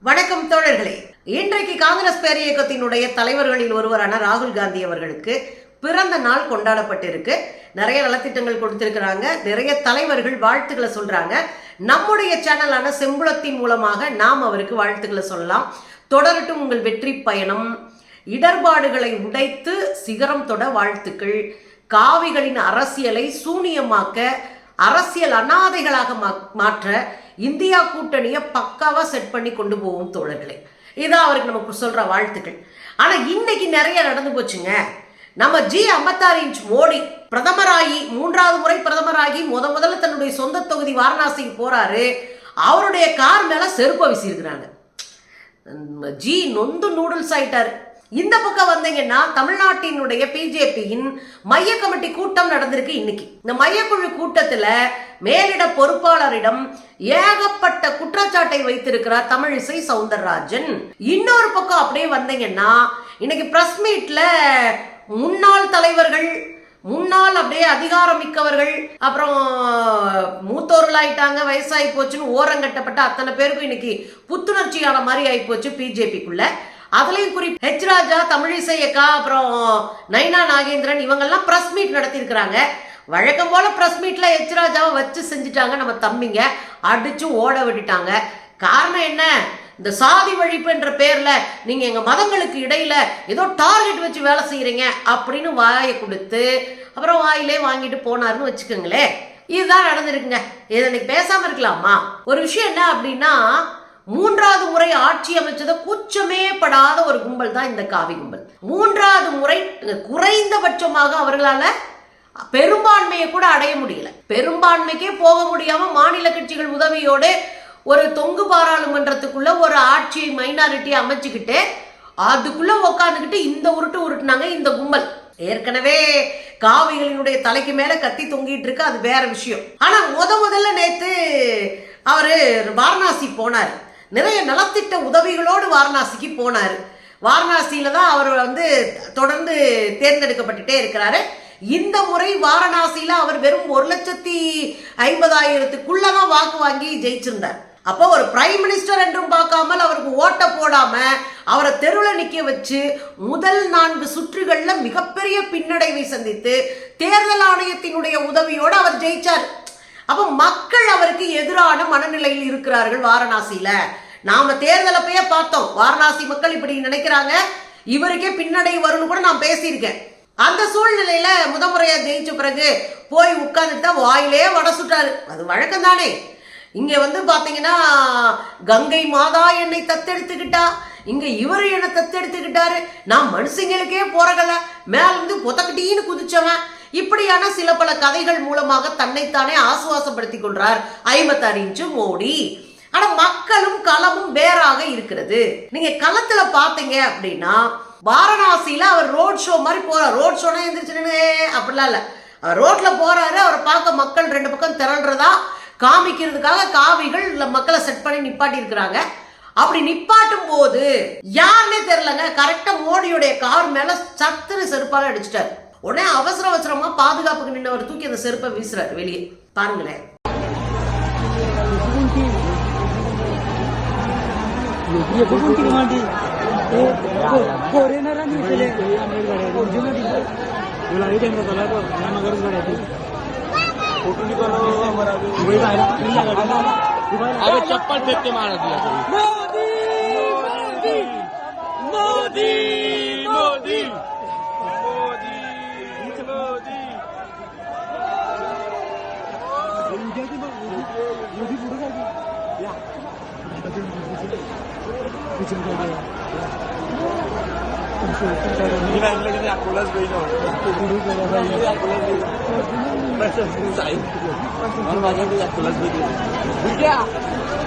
வணக்கம் தோழர்களே. இன்றைக்கு காங்கிரஸ் பேர் இயக்கத்தினுடைய தலைவர்களில் ஒருவரான ராகுல் காந்தி அவர்களுக்கு பிறந்த நாள் கொண்டாடப்பட்டிருக்கு. நிறைய நலத்திட்டங்கள் கொடுத்திருக்கிறாங்க. நிறைய தலைவர்கள் வாழ்த்துக்களை சொல்றாங்க. நம்முடைய சேனலான செம்புளத்தின் மூலமாக நாம் அவருக்கு வாழ்த்துக்களை சொல்லலாம். தொடரட்டும் உங்கள் வெற்றி பயணம். இடர்பாடுகளை உடைத்து சிகரம் தொட வாழ்த்துக்கள். காவிகளின் அரசியலை சூனியமாக்க அரசியல் அனாதைகளாக மா- மாற்ற இந்தியா கூட்டணியை பக்காவாக செட் பண்ணி கொண்டு போவோம் தோழர்களே. இதான் அவருக்கு நமக்கு சொல்கிற வாழ்த்துக்கள். ஆனால் இன்னைக்கு நிறைய நடந்து போச்சுங்க. நம்ம ஜி ஐம்பத்தாறு இன்ச் மோடி பிரதமராகி மூன்றாவது முறை பிரதமராகி முத முதல்ல தன்னுடைய சொந்த தொகுதி வாரணாசிக்கு போறாரு. அவருடைய கார் மேல செருப்பை வீசியிருக்கிறாங்க. ஜி நொந்து நூடுல்ஸ் ஆயிட்டாரு. இந்த பக்கம் வந்தீங்கன்னா தமிழ்நாட்டினுடைய பிஜேபியின் மைய கமிட்டி கூட்டம் நடந்திருக்கு இன்னைக்கு. இந்த மையக்குழு கூட்டத்துல மேலிட பொறுப்பாளரிடம் ஏகப்பட்ட குற்றச்சாட்டை வைத்திருக்கிறார் தமிழிசை சவுந்தரராஜன். இன்னொரு பக்கம் அப்படியே வந்தீங்கன்னா இன்னைக்கு பிரஸ் மீட்ல முன்னாள் தலைவர்கள் முன்னாள் அப்படியே அதிகாரம் மிக்கவர்கள் அப்புறம் மூத்தோர்கள் ஆயிட்டாங்க வயசாகி போச்சுன்னு ஓரங்கட்டப்பட்ட அத்தனை பேருக்கும் இன்னைக்கு புத்துணர்ச்சியான மாதிரி ஆகி போச்சு பிஜேபிக்குள்ள. அதுலயும் குறிப்பு ஹெச் ராஜா தமிழிசை அக்கா அப்புறம் நைனா நாகேந்திரன் இவங்கெல்லாம் பிரஸ் மீட் நடத்தியிருக்கிறாங்க. வழக்கம் போல பிரஸ் மீட்ல ஹெச் ராஜாவை வச்சு செஞ்சுட்டாங்க நம்ம தம்பிங்க. அடிச்சு ஓட விட்டுட்டாங்க. காரணம் என்ன? இந்த சாதி ஒழிப்பு என்ற பேர்ல நீங்க எங்க மதங்களுக்கு இடையில ஏதோ டார்கெட் வச்சு வேலை செய்யறீங்க அப்படின்னு வாயை கொடுத்து அப்புறம் வாயிலே வாங்கிட்டு போனாருன்னு வச்சுக்கோங்களேன். இதுதான் நடந்திருக்குங்க. இதை பேசாம இருக்கலாமா? ஒரு விஷயம் என்ன அப்படின்னா மூன்றாவது முறை ஆட்சி அமைச்சதை கூச்சமே படாத ஒரு கும்பல் தான் இந்த காவி கும்பல். மூன்றாவது முறை குறைந்தபட்சமாக அவர்களால பெரும்பான்மையை கூட அடைய முடியல. பெரும்பான்மைக்கே போக முடியாம மாநில கட்சிகள் உதவியோடு ஒரு தொங்கு பாராளுமன்றத்துக்குள்ள ஒரு ஆட்சியை மைனாரிட்டி அமைச்சுக்கிட்டு அதுக்குள்ள உக்காந்துக்கிட்டு இந்த உருட்டு உருட்டுனாங்க இந்த கும்பல். ஏற்கனவே காவிகளினுடைய தலைக்கு மேல கத்தி தொங்கிட்டு இருக்கு அது வேற விஷயம். ஆனா முத முதல்ல நேத்து அவரு வாரணாசி போனார். நிறைய நலத்திட்ட உதவிகளோடு வாரணாசிக்கு போனார். வாரணாசியில தான் அவர் வந்து தொடர்ந்து தேர்ந்தெடுக்கப்பட்டுட்டே இருக்கிறாரு. இந்த முறை வாரணாசியில அவர் வெறும் ஒரு லட்சத்தி ஐம்பதாயிரத்துக்குள்ள தான் வாக்கு வாங்கி ஜெயிச்சிருந்தார். அப்போ ஒரு பிரைம் மினிஸ்டர் என்றும் பார்க்காமல் அவருக்கு ஓட்ட போடாம அவரை தெருவில் நிற்க வச்சு முதல் நான்கு சுற்றுகளில் மிகப்பெரிய பின்னடைவை சந்தித்து தேர்தல் ஆணையத்தினுடைய உதவியோடு அவர் ஜெயிச்சார். அப்போ மக்கள் அவருக்கு எதிரான மனநிலையில் இருக்கிறார்கள் வாரணாசியில. நாம தேர்தல் பார்த்தோம். வாரணாசி மக்கள் இப்படி நினைக்கிறாங்க. இவருக்கே பின்னடை வரும்னு கூட நான் பேசியிருக்கேன். அந்த சூழ்நிலையில முதமுறையா ஜெயிச்ச பிறகு போய் உட்கார்ந்துட்டு தான் வாயிலே வட சுட்டாரு. அது வழக்கம் தானே. இங்க வந்து பாத்தீங்கன்னா கங்கை மாதா என்னை தத்தெடுத்துக்கிட்டா? இங்க இவர் என்னை தத்தெடுத்துக்கிட்டாரு. நான் மனுஷங்களுக்கே போறகல மேல இருந்து புதக்கட்டின்னு குதிச்சவன். இப்படியான சில பல கதைகள் மூலமாக தன்னைத்தானே ஆசுவாசப்படுத்திக் கொள்றார் ஐம்பத்தாறு இன்ச்சு மோடி. ஆனா மக்களும் களமும் வேறாக இருக்கிறது. நீங்க களத்துல பாத்தீங்க அப்படின்னா வாரணாசியில அவர் ரோட் ஷோ மாதிரி போறார். ரோட் ஷோனா எந்திரிச்சு அப்படிலாம் இல்ல. அவர் ரோட்ல போறாரு அவரை பார்க்க மக்கள் ரெண்டு பக்கம் திரள்றதா காமிக்கிறதுக்காக காவிகள் மக்களை செட் பண்ணி நிப்பாட்டி இருக்கிறாங்க. அப்படி நிப்பாட்டும் போது யாருன்னே தெரியலங்க. கரெக்டா மோடியுடைய கார் மேல சத்துரு செருப்பால அடிச்சிட்டாரு. உடனே அவசர அவசரமா பாதுகாப்புக்கு நின்னவர் தூக்கி அந்த செருப்பை வீசுறாரு வெளியே பாருங்களேன் ये बघून किती मांडी फॉरेनर आणि इथले ओरिजिनल तुला इथे झाला तो नगरच गाडी अबे चप्पल फेंक के मारा दिया मोदी मोदी मोदी अकोलाच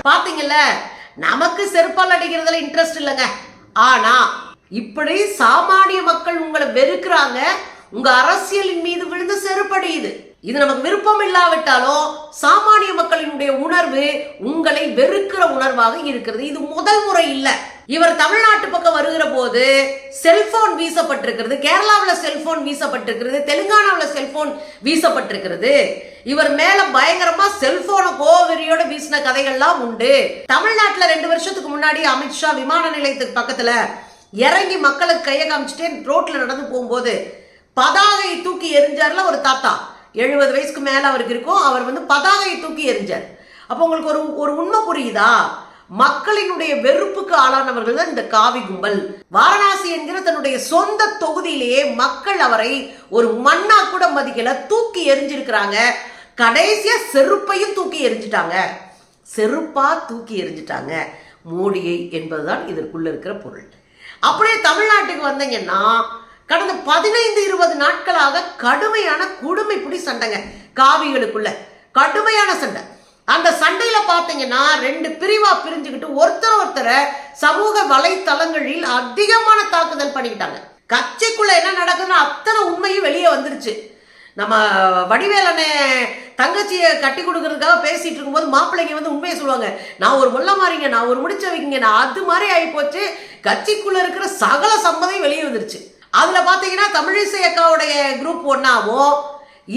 பாத்தீங்கல்ல நமக்கு செருப்பால் அடிக்கிறதுல இன்ட்ரெஸ்ட் இல்லைங்க ஆனா இப்படி சாமானிய மக்கள் உங்களை வெறுக்கிறாங்க உங்க அரசியலின் மீது விழுந்து செருப்படியுது இது நமக்கு விருப்பம் இல்லாவிட்டாலும் சாமானிய மக்களினுடைய உணர்வு உங்களை வெறுக்கிற உணர்வாக இருக்கிறது. இது முதல் முறை இல்ல. இவர் தமிழ்நாட்டு பக்கம் வருகிற போது செல்போன் வீசப்பட்டிருக்கிறது. கேரளாவில் செல்போன் வீசப்பட்டிருக்கிறது. தெலுங்கானாவில் செல்போன் வீசப்பட்டிருக்கிறது. இவர் மேல பயங்கரமா செல்போனை கோவெறியோட வீசின கதைகள்லாம் உண்டு. தமிழ்நாட்டில் ரெண்டு வருஷத்துக்கு முன்னாடி அமித்ஷா விமான நிலையத்துக்கு பக்கத்துல இறங்கி மக்களுக்கு கையை காமிச்சிட்டே ரோட்ல நடந்து போகும்போது பதாகையை தூக்கி எரிஞ்சார்ல ஒரு தாத்தா. எழுபது வயசுக்கு மேலே அவருக்கு இருக்கும். அவர் வந்து பதாகையை தூக்கி எரிஞ்சார் அப்போ உங்களுக்கு ஒரு ஒரு உண்மை புரியுதா? மக்களினுடைய வெறுப்புக்கு ஆளானவர்கள் தான் இந்த காவி கும்பல். வாரணாசி என்கிற தன்னுடைய சொந்த தொகுதியிலேயே மக்கள் அவரை ஒரு மண்ணா கூட மதிக்கல தூக்கி எரிஞ்சிருக்கிறாங்க கடைசியா செருப்பையும் தூக்கி எரிஞ்சிட்டாங்க செருப்பா தூக்கி எரிஞ்சிட்டாங்க மோடியை என்பதுதான் இதற்குள்ள இருக்கிற பொருள். அப்படியே தமிழ்நாட்டுக்கு வந்தீங்கன்னா கடந்த பதினைந்து இருபது நாட்களாக கடுமையான குடுமைப்பிடி சண்டைங்க. காவிகளுக்குள்ள. கடுமையான சண்டை. அந்த சண்டையில பாத்தீங்கன்னா ரெண்டு பிரிவா பிரிஞ்சுக்கிட்டு ஒருத்தர் ஒருத்தரை சமூக வலைத்தளங்களில் அதிகமான தாக்குதல் பண்ணிக்கிட்டாங்க. கட்சிக்குள்ள என்ன நடக்குதுன்னா அத்தனை உண்மையும் வெளியே வந்துருச்சு. நம்ம வடிவேலனை தங்கச்சியை கட்டி கொடுக்கறதுக்காக பேசிட்டு இருக்கும்போது மாப்பிள்ளைங்க வந்து உண்மையை சொல்லுவாங்க நான் ஒரு முள்ள மாறிங்க நான் ஒரு முடிச்ச வைக்கிங்க நான் அது மாதிரி ஆகி போச்சு. கட்சிக்குள்ள இருக்கிற சகல சம்மதையும் வெளியே வந்துருச்சு. அதில் பார்த்தீங்கன்னா தமிழிசை அக்காவுடைய குரூப் ஒன்றாவும்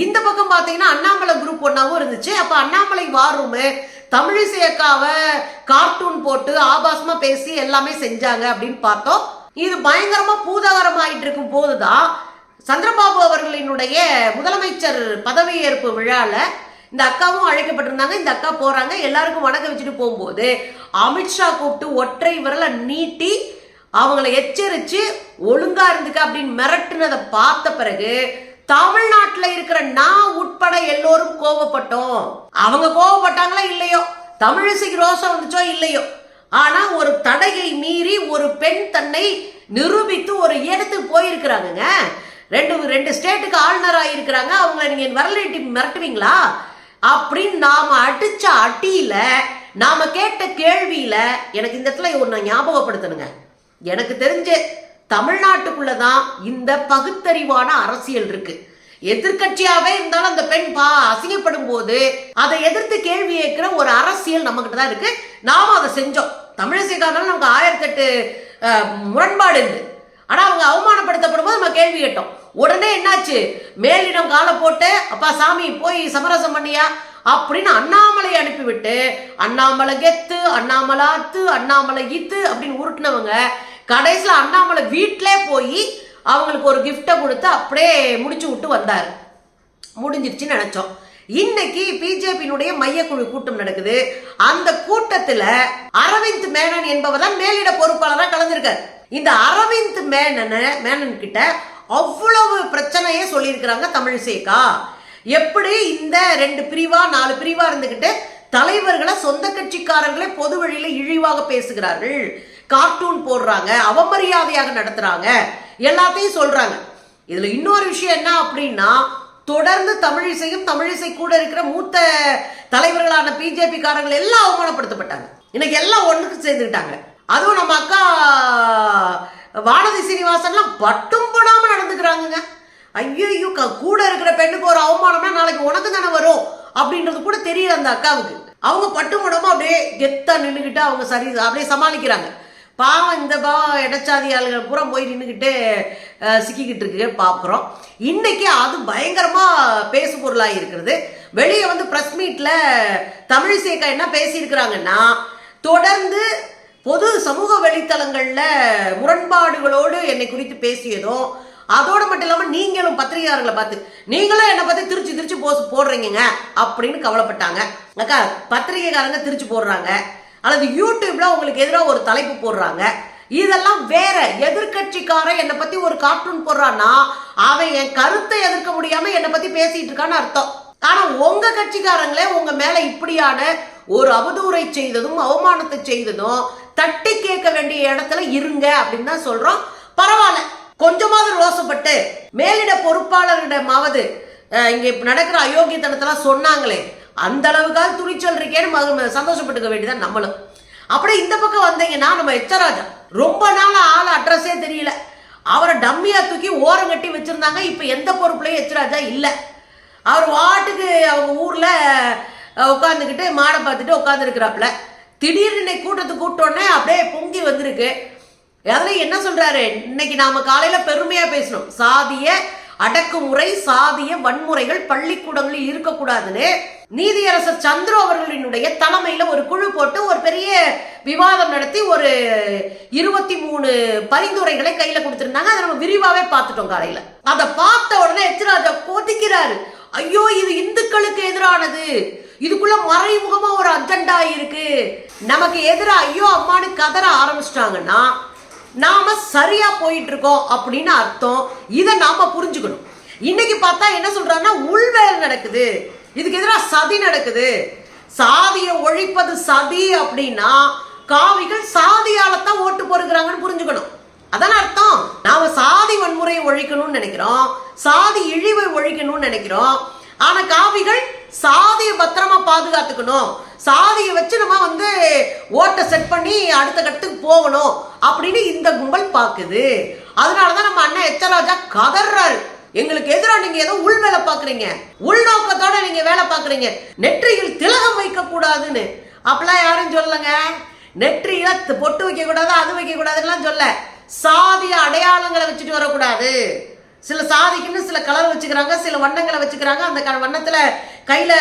இந்த பக்கம் பார்த்தீங்கன்னா அண்ணாமலை குரூப் ஒன்றாவும் இருந்துச்சு. அப்போ அண்ணாமலை வார் ரூமு தமிழிசை அக்காவை கார்ட்டூன் போட்டு ஆபாசமாக பேசி எல்லாமே செஞ்சாங்க அப்படின்னு பார்த்தோம். இது பயங்கரமாக பூதாகரம் ஆயிட்டு இருக்கும் போதுதான் சந்திரபாபு அவர்களினுடைய முதலமைச்சர் பதவியேற்பு விழாவில் இந்த அக்காவும் அழைக்கப்பட்டிருந்தாங்க. இந்த அக்கா போகிறாங்க எல்லாருக்கும் வணக்கம் வச்சுட்டு போகும்போது அமித்ஷா கூப்பிட்டு ஒற்றை விரலை நீட்டி அவங்கள எச்சரித்து ஒழுங்கா இருந்துக்க அப்படின்னு மிரட்டுனதை பார்த்த பிறகு தமிழ்நாட்டில் இருக்கிற நான் உட்பட எல்லோரும் கோவப்பட்டோம். அவங்க கோவப்பட்டாங்களா இல்லையோ? தமிழிசைக்கு ரோசம் வந்துச்சோ இல்லையோ? ஆனா ஒரு தடையை மீறி ஒரு பெண் தன்னை நிரூபித்து ஒரு இடத்துக்கு போயிருக்கிறாங்கங்க. ரெண்டு ரெண்டு ஸ்டேட்டுக்கு ஆளுநராக இருக்கிறாங்க. அவங்கள நீங்க வரலட்டி மிரட்டுவீங்களா? அப்படின்னு நாம அடிச்ச அடியில நாம கேட்ட கேள்வியில எனக்கு இந்த இடத்துல ஒரு நான் ஞாபகப்படுத்தணுங்க. எனக்கு தெரிஞ்சு தமிழ்நாட்டுக்குள்ள தான் இந்த பகுத்தறிவான அரசியல் இருக்கு. எதிர்கட்சியாவே இருந்தாலும் அந்த பெண் பா அசிங்கப்படும் போது அதை எதிர்த்து கேள்வி கேட்கிற ஒரு அரசியல் நம்மகிட்ட தான் இருக்கு. நாம அதை செஞ்சோம். தமிழிசைக்காரனால நமக்கு ஆயிரத்தி எட்டு முரண்பாடு இருந்து. ஆனா அவங்க அவமானப்படுத்தப்படும் போது நம்ம கேள்வி கேட்டோம். உடனே என்னாச்சு? மேலிடம் காலை போட்டு அப்பா சாமி போய் சமரசம் பண்ணியா? அப்படின்னு அண்ணாமலை அனுப்பிவிட்டு அண்ணாமலை கெத்து அண்ணாமலாத்து அண்ணாமலை இத்து அப்படின்னு உருட்டினவங்க கடைசியில் அண்ணாமலை வீட்டிலே போய் அவங்களுக்கு ஒரு கிஃப்டை கொடுத்து அப்படியே முடிச்சு விட்டு வந்தார். முடிஞ்சிருச்சுன்னு நினச்சோம். இன்னைக்கு பிஜேபியினுடைய மையக்குழு கூட்டம் நடக்குது. அந்த கூட்டத்தில் அரவிந்த் மேனன் என்பவர் தான் மேலிட பொறுப்பாளராக கலந்துருக்கார். இந்த அரவிந்த் மேனன் மேனன் கிட்ட அவ்வளவு பிரச்சனையே சொல்லியிருக்கிறாங்க தமிழிசேகா எப்படி இந்த ரெண்டு பிரிவா நாலு பிரிவா இருந்துகிட்டு தலைவர்களை சொந்த கட்சிக்காரங்களே பொது வழியில இழிவாக பேசுகிறார்கள். கார்ட்டூன் போடுறாங்க அவமரியாதையாக நடத்துறாங்க எல்லாத்தையும் சொல்றாங்க. இதுல இன்னொரு விஷயம் என்ன அப்படின்னா தொடர்ந்து தமிழிசையும் தமிழிசை கூட இருக்கிற மூத்த தலைவர்களான பிஜேபி காரங்கள் எல்லாம் அவமானப்படுத்தப்பட்டாங்க. இன்னைக்கு எல்லாம் ஒண்ணுக்கு சேர்ந்துக்கிட்டாங்க. அதுவும் நம்ம அக்கா வானதி சீனிவாசன்லாம் பட்டும் படாம நடந்துக்கிறாங்கங்க. ஐயோ கூட இருக்கிற பெண்ணுக்கு ஒரு அவமானம்னா நாளைக்கு உனக்கு தானே வரும் அப்படின்றது கூட தெரியல அந்த அக்காவுக்கு. அவங்க பட்டு படாம அப்படியே கெத்தா நின்றுக்கிட்டு அவங்க சரி அப்படியே சமாளிக்கிறாங்க. பாவம் இந்த பாவம் இடச்சாதி ஆளுகள் பூரா போய் நின்றுக்கிட்டு சிக்கிக்கிட்டு இருக்கு பார்க்குறோம் இன்றைக்கி அது பயங்கரமாக பேசு பொருளாக இருக்கிறது. வெளியே வந்து ப்ரெஸ் மீட்டில் தமிழிசேக்கா என்ன பேசியிருக்கிறாங்கன்னா தொடர்ந்து பொது சமூக வலைத்தளங்களில் முரண்பாடுகளோடு என்னை குறித்து பேசியதும் அதோடு மட்டும் இல்லாமல் நீங்களும் பத்திரிகையாளர்களை பார்த்து நீங்களும் என்னை பார்த்து திருச்சி திருச்சி போஸ் போடுறீங்க அப்படின்னு கவலைப்பட்டாங்க. அக்கா பத்திரிகைக்காரங்க திருச்சி போடுறாங்க. அல்லது யூடியூப்ல உங்களுக்கு எதிராக ஒரு தலைப்பு போடுறாங்க. இதெல்லாம் வேற எதிர்கட்சிக்காரன் என்னை பத்தி ஒரு கார்ட்டூன் போடுறான்னா அவன் என் கருத்தை எதிர்க்க முடியாம என்னை பத்தி பேசிட்டு இருக்கான்னு அர்த்தம். ஆனா உங்க கட்சிக்காரங்களே உங்க மேல இப்படியான ஒரு அவதூறை செய்ததும் அவமானத்தை செய்ததும் தட்டி கேட்க வேண்டிய இடத்துல இருங்க அப்படின்னு தான் சொல்றோம். பரவாயில்ல. கொஞ்சமாவது ரோசப்பட்டு மேலிட பொறுப்பாளரிடமாவது இங்க நடக்கிற அயோக்கியத்தனத்தெல்லாம் சொன்னாங்களே அந்த அளவுக்காவது துணிச்சல் இருக்கேன்னு சந்தோஷப்பட்டுக்க வேண்டியதான் நம்மளும். அப்படியே இந்த பக்கம் வந்தீங்கன்னா நம்ம எச்சராஜா ரொம்ப நாள் ஆள் அட்ரஸே தெரியல. அவரை டம்மியா தூக்கி ஓரம் கட்டி வச்சிருந்தாங்க இப்ப எந்த பொறுப்புலையும் எச்சராஜா இல்லை. அவர் வாட்டுக்கு அவங்க ஊர்ல உட்காந்துக்கிட்டு மாடை பார்த்துட்டு உட்காந்துருக்குறாப்புல திடீர்னு இன்னைக்கு கூட்டத்துக்கு கூட்டோடனே அப்படியே பொங்கி வந்திருக்கு. அதில் என்ன சொல்றாரு? இன்னைக்கு நாம காலையில பெருமையா பேசணும். சாதியை அடக்குமுறை சாதிய வன்முறைகள் பள்ளிக்கூடங்களில் இருக்கக்கூடாதுன்னு நீதியரசர் சந்துரு அவர்களினுடைய தலைமையில ஒரு குழு போட்டு ஒரு பெரிய விவாதம் நடத்தி ஒரு இருபத்தி மூணு பரிந்துரைகளை கையில கொடுத்துருந்தாங்க. அதை நம்ம விரிவாவே பார்த்துட்டோம் காலையில. அதை பார்த்த உடனே எச்ராஜா கொதிக்கிறாரு. ஐயோ இது இந்துக்களுக்கு எதிரானது. இதுக்குள்ள மறைமுகமா ஒரு அஜெண்டா இருக்கு. நமக்கு எதிராக ஐயோ அம்மானு கதற ஆரம்பிச்சிட்டாங்கன்னா நாம சரியா போயிட்டு இருக்கோம் அப்படின்னு அர்த்தம். இதை நாம புரிஞ்சுக்கணும். இன்னைக்கு பார்த்தா என்ன சொல்றாங்கன்னா உள்வேலை நடக்குது. இதுக்கு எதிராக சதி நடக்குது. சாதியை ஒழிப்பது சதி அப்படின்னா காவிகள் சாதியாலத்தான் ஓட்டு பொறுக்கிறாங்கன்னு புரிஞ்சுக்கணும். அதான அர்த்தம். நாம சாதி வன்முறையை ஒழிக்கணும்னு நினைக்கிறோம். சாதி இழிவை ஒழிக்கணும்னு நினைக்கிறோம். ஆனா காவிகள் சாதியை பத்திரமா பாதுகாத்துக்கணும். சாதியை வச்சு நம்ம வந்து ஓட்டை செட் பண்ணி அடுத்த கட்டத்துக்கு போகணும். அப்படின்னு இந்த கும்பல் பார்க்குது. அதனாலதான் நம்ம அண்ணன் எச்சராஜா கதர்றாரு எங்களுக்கு எதிராக நீங்க ஏதோ உள் வேலை பாக்குறீங்க உள்நோக்கத்தோட நீங்க வேலை பாக்குறீங்க நெற்றியில் திலகம் வைக்க கூடாதுன்னு அப்பெல்லாம் யாரும் சொல்லுங்க நெற்றியில பொட்டு வைக்க கூடாது அது வைக்க கூடாதுலாம் சொல்ல. சாதிய அடையாளங்களை வச்சுட்டு வரக்கூடாது. சில சாதிக்குன்னு சில கலர் வச்சுக்கிறாங்க சில வண்ணங்களை வச்சுக்கிறாங்க. அந்த க- வண்ணத்தில் கையில்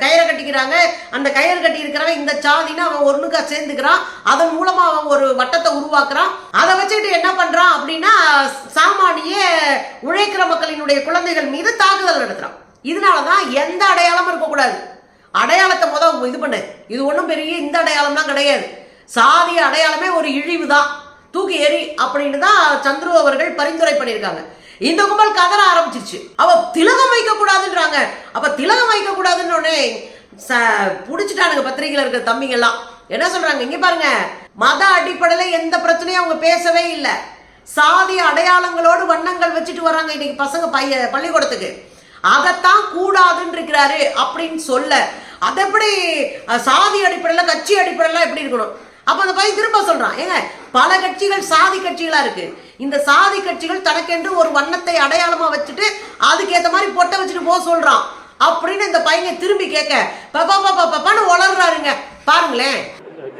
கயிறை கட்டிக்கிறாங்க. அந்த கயிறு கட்டி இருக்கிறவன் இந்த சாதின்னு அவன் ஒன்றுக்கா சேர்ந்துக்கிறான். அதன் மூலமாக அவன் ஒரு வட்டத்தை உருவாக்குறான். அதை வச்சுக்கிட்டு என்ன பண்ணுறான் அப்படின்னா சாமானிய உழைக்கிற மக்களினுடைய குழந்தைகள் மீது தாக்குதல் நடத்துகிறான் இதனால தான் எந்த அடையாளமும் இருக்கக்கூடாது. அடையாளத்தை மொதல் இது பண்ணு. இது ஒன்றும் பெரிய இந்த அடையாளம்லாம் கிடையாது. சாதி அடையாளமே ஒரு இழிவு தான் தூக்கி எறி அப்படின்னு தான் சந்துரு அவர்கள் பரிந்துரை பண்ணியிருக்காங்க. இந்த கும்பல் கதற ஆரம்பிச்சிருச்சு. அவ திலகம் வைக்க கூடாதுன்றாங்க அப்ப திலகம் வைக்க கூடாதுன்னு உடனே ச புடிச்சிட்டானுங்க பத்திரிகையில இருக்கிற தம்பிங்கெல்லாம். என்ன சொல்றாங்க? இங்க பாருங்க. மத அடிப்படையில எந்த பிரச்சனையும் அவங்க பேசவே இல்லை. சாதி அடையாளங்களோடு வண்ணங்கள் வச்சுட்டு வராங்க இன்னைக்கு பசங்க பைய பள்ளிக்கூடத்துக்கு. அதைத்தான் கூடாதுன்னு இருக்கிறாரு அப்படின்னு சொல்ல. அது எப்படி சாதி அடிப்படையில் கட்சி அடிப்படையில் எப்படி இருக்கணும்? அப்ப அந்த பையன் திரும்ப சொல்றான். ஏங்க பல கட்சிகள் சாதி கட்சிகளா இருக்கு. இந்த சாதி கட்சிகள் தனக்கென்று ஒரு வண்ணத்தை அடையாளமா வச்சுட்டு அதுக்கேற்ற மாதிரி பொட்டை வச்சுட்டு போக சொல்றான். அப்படின்னு இந்த பையன் திரும்பி கேட்க பப்பா பப்பா பப்பான்னு வளர்றாருங்க பாருங்களேன்.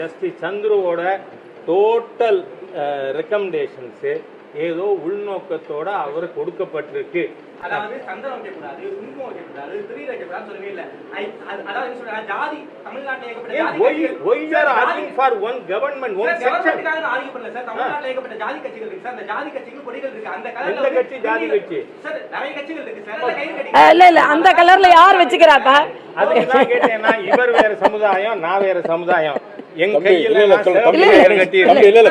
ஜஸ்டிஸ் சந்துருவோட டோட்டல் ரெக்கமெண்டேஷன்ஸு ஏதோ உள்நோக்கத்தோட அவர் கொடுக்கப்பட்டிருக்கு அதாவது சந்தனம் வைக்கக்கூடாது குங்குமம் வைக்கக்கூடாது திரி வைக்கக்கூடாது சொல்லவே இல்ல ஐ- அது- அதாவது என்ன சொல்றாங்க ஜாதி தமிழ்நாட்டில் ஏகப்பட்ட ஏன் ஜாதி ஒய் கட்சிகள் ஒய் சார், ஆர் ஜாதி- arguing for one government one sir, section government-க்காக நான் argue பண்ணல சார். தமிழ்நாட்டுல ஏகப்பட்ட ஜாதி கட்சிகள் இருக்கு சார். அந்த ஜாதி கட்சிகள் கொடிகள் இருக்கு. அந்த colourல எந்த வந்து கட்சி ஜாதி திரிகள்- கட்சி? சார், நிறைய கட்சிகள் இருக்கு சார். அந்த கயிறு கட்டி- அஹ் இல்ல இல்ல அந்த கலர்ல யார் வச்சுக்கிறாப்பா அதுக்குதான் கேட்டேன்னா இவர் வேற சமுதாயம் நான் வேற சமுதாயம் எங்க கையில இல்ல, இல்ல,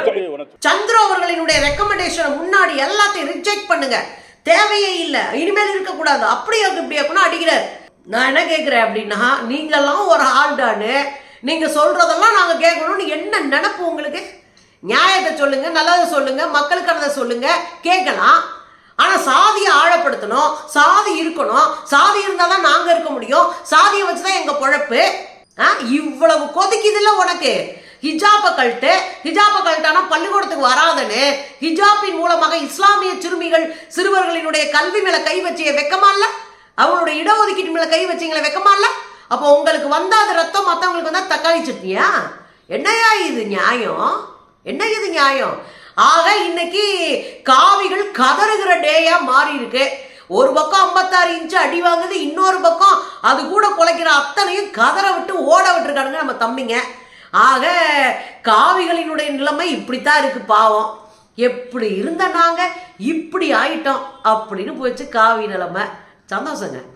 சந்திர அவர்களினுடைய ரெக்கமெண்டேஷன் முன்னாடி எல்லாத்தையும் ரிஜெக்ட் பண்ணுங்க. தேவையே இல்லை. இனிமேல் இருக்கக்கூடாது. அப்படியே இப்படி இருக்குன்னு அடிக்கிறார். நான் என்ன கேட்குறேன் அப்படின்னா நீங்கெல்லாம் ஒரு ஆள்டான்னு நீங்க சொல்றதெல்லாம் நாங்க கேட்கணும்னு என்ன நினப்பு உங்களுக்கு? நியாயத்தை சொல்லுங்க நல்லதை சொல்லுங்க மக்களுக்கானதை சொல்லுங்க கேட்கலாம். ஆனா சாதியை ஆழப்படுத்தணும். சாதி இருக்கணும். சாதி இருந்தால் தான் நாங்க இருக்க முடியும். சாதியை வச்சு தான் எங்க பொழப்பு. ஆ, இவ்வளவு கொதிக்குதுல்ல உனக்கு. ஹிஜாபை கழட்டு. ஹிஜாபை கழட்டானா பள்ளிக்கூடத்துக்கு வராதன்னு. ஹிஜாபின் மூலமாக இஸ்லாமிய சிறுமிகள் சிறுவர்களினுடைய கல்வி மேல கை வச்சிய வெக்கமா இல்ல அவங்களுடைய இடஒதுக்கீட்டு மேல கை வச்சீங்களே வெக்கமா இல்ல அப்போ உங்களுக்கு வந்தா அது ரத்தம் மற்றவங்களுக்கு வந்தா தக்காளி சட்னியா? என்னையா இது நியாயம்? என்ன இது நியாயம்? ஆக இன்னைக்கு காவிகள் கதறுகிற டேயா மாறி இருக்கு ஒரு பக்கம் ஐம்பத்தாறு இன்ச்சு அடி வாங்குது இன்னொரு பக்கம் அது கூட குலைக்கிற அத்தனையும் கதற விட்டு ஓட விட்டுருக்கானுங்க நம்ம தம்பிங்க. ஆக காவிகளினுடைய நிலைமை இப்படித்தான் இருக்கு பாவம். எப்படி இருந்த நாங்க இப்படி ஆயிட்டோம் அப்படின்னு போச்சு காவி நிலைமை. சந்தோஷங்க.